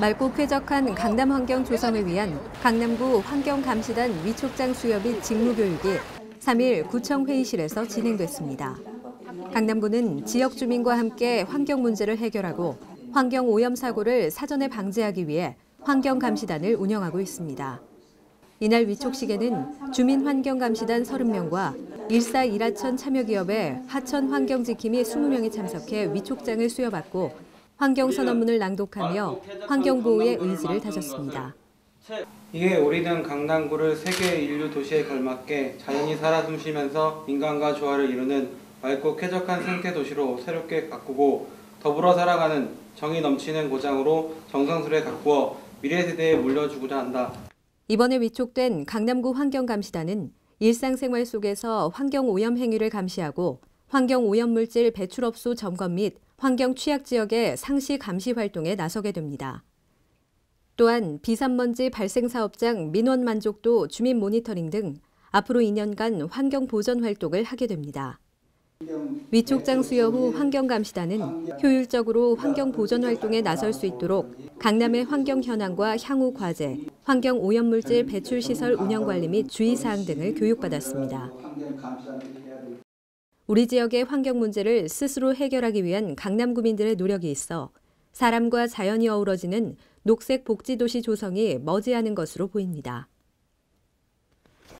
맑고 쾌적한 강남 환경 조성을 위한 강남구 환경감시단 위촉장 수여 및 직무교육이 3일 구청 회의실에서 진행됐습니다. 강남구는 지역 주민과 함께 환경 문제를 해결하고 환경 오염 사고를 사전에 방지하기 위해 환경감시단을 운영하고 있습니다. 이날 위촉식에는 주민환경감시단 30명과 일사 일하천 참여기업의 하천 환경지킴이 20명이 참석해 위촉장을 수여받고 환경선언문을 낭독하며 환경보호의 의지를 다졌습니다. 이에 우리는 강남구를 세계 인류 도시에 걸맞게 자연이 살아 숨쉬면서 인간과 조화를 이루는 맑고 쾌적한 생태 도시로 새롭게 가꾸고 더불어 살아가는 정이 넘치는 고장으로 정성스레 가꾸어 미래 세대에 물려주고자 한다. 이번에 위촉된 강남구 환경감시단은 일상생활 속에서 환경오염 행위를 감시하고 환경오염물질 배출업소 점검 및 환경 취약 지역의 상시 감시 활동에 나서게 됩니다. 또한 비산먼지 발생 사업장 민원 만족도 주민 모니터링 등 앞으로 2년간 환경 보전 활동을 하게 됩니다. 위촉장 수여 후 환경감시단은 효율적으로 환경 보전 활동에 나설 수 있도록 강남의 환경 현황과 향후 과제, 환경 오염물질 배출 시설 운영 관리 및 주의 사항 등을 교육받았습니다. 우리 지역의 환경 문제를 스스로 해결하기 위한 강남 구민들의 노력이 있어 사람과 자연이 어우러지는 녹색 복지 도시 조성이 머지않은 것으로 보입니다.